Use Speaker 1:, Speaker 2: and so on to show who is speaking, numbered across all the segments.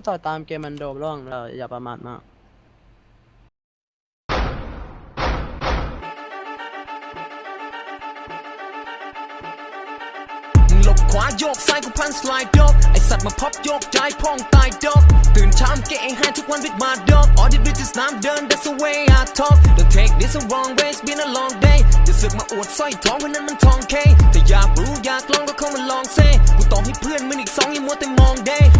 Speaker 1: ก็ต่อยตามเกมมันโดบล่องเราอย่าประมาทมาก
Speaker 2: หลบขวาโยกซ้ายกูพันสไลด์ดอกไอสัตว์มาพับโยกย้ายพ่องตายดอกตื่นเช้าเกะให้ทุกวัน with my dog all the bitches น้ำเดิน that's the way I talk don't take this the wrong way it's been a long day จะสึกมาอวดสร้อยทองวันนั้นมันทองเคแต่อยากรู้อยากลองก็เข้ามาลองเซ่กูต่อให้เพื่อนมึงอีกสองยังมัวแต่มองเด้ไม่รู้จั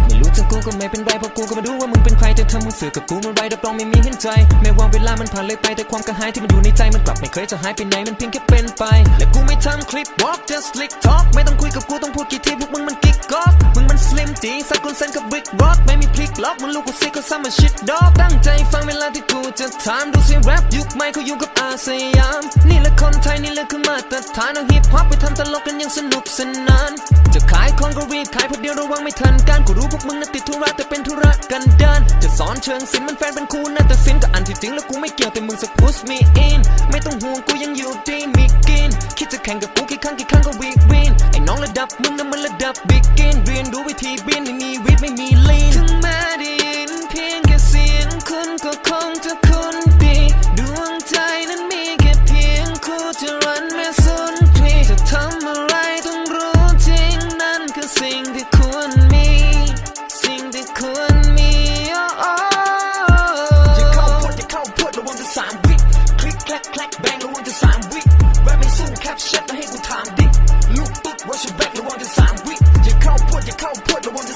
Speaker 2: กกูก็ไม่เป็นไรเพราะกูก็มาดูว่ามึงเป็นใครแต่ทำมึงเสือกับกูมื่อไรรับรองไม่มีเห็นใจแม้ว่าเวลามันผ่านเลยไปแต่ความกระหายที่มันอยู่ในใจมันกลับไม่เคยจะหายไปไหนมันเพียงแค่เป็นไป และกูไม่ทำคลิป walk just slick talk ไม่ต้องคุยกับกูต้องพูดกี่ทีพวกมึงมันกิ๊กก๊อกมึงมัน slim จีสักคนเซนกับ brick rock ไม่มีพลิกล็อกมันลูกกูซิกก็ซ้ำมา shit dog ตั้งใจฟังเวลาที่กูจะถามดูสิ rap ยุคใหม่เขาอยู่กับอาสยามนี่แหละคนไทยนี่แหละคือมาตรฐานเอาฮิปฮอปไปทำตลกกันยังสนุกสนาน ขายของก็รีบขายเพราะเดียวระวังไม่ทันการกูรู้พวกมึงน่ะติดธุระแต่เป็นธุระกันดานจะสอนเชิงศิลป์มันแฟนเป็นครูน่าแต่สินก็อันที่จริงแล้วกูไม่เกี่ยวแต่มึงสัก push me in ไม่ต้องห่วงกูยังอยู่ดีมีกิน คิดจะแข่งกับกูกี่ครั้งกี่ครั้งก็วีวินไอ้น้องระดับมึงน่ะ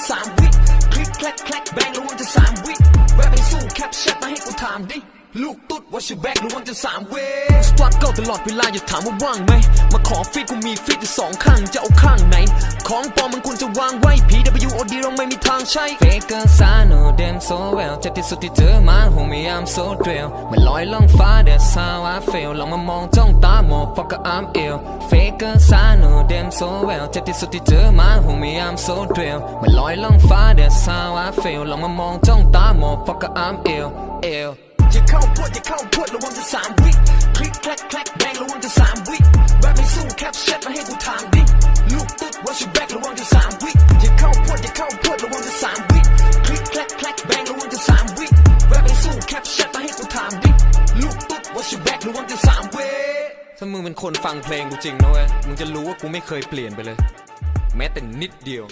Speaker 2: สามวิคลิกแคลกแคลกแบงระวังจะสามวิแรปไม่สู้แคปชั่นมาให้กูถามดิ ลูกตุ๊ดว่าฉันแบกระวังจะสามเวสตรัคเกิลตลอดเวลาอย่าถามว่าว่างไหม มาขอฟีดกูมีฟีดอยู่สองข้างจะเอาข้างไหน ของปลอมมันควรจะวางไว้ PWOD เราไม่มีทางใช้ Faker I know them so well จากที่สุดที่เจอมา homie I'm so drill มันลอยล่องฟ้า that's how I feel ลองมามองจ้องตา motherfucker I'm ill Faker I know them so well จากที่สุดที่เจอมา homie I'm so drill มันลอยล่องฟ้า that's how I feel ลองมามองจ้องตา motherfucker I'm ill ill อย่าเข้าพวดอย่าเข้าพวดระวังจะสามวิคลิกแคลกแคลกแบงระวังจะสามวิแรปไม่สู้แคปชั่นมาให้กูถามดิลูกตุ๊ดว่าฉันแบกระวังจะสามวิอย่าเข้าพวดอย่าเข้าพวดระวังจะสามวิคลิกแคลกแคลกแบงระวังจะสามวิแรปไม่สู้แคปชั่นมาให้กูถามดิลูกตุ๊ดว่าฉันแบกระวังจะสามวิถ้ามึงเป็นคนฟังเพลงกูจริงนะเว้ยมึงจะรู้ว่ากูไม่เคยเปลี่ยนไปเลย แม้แต่นิดเดียว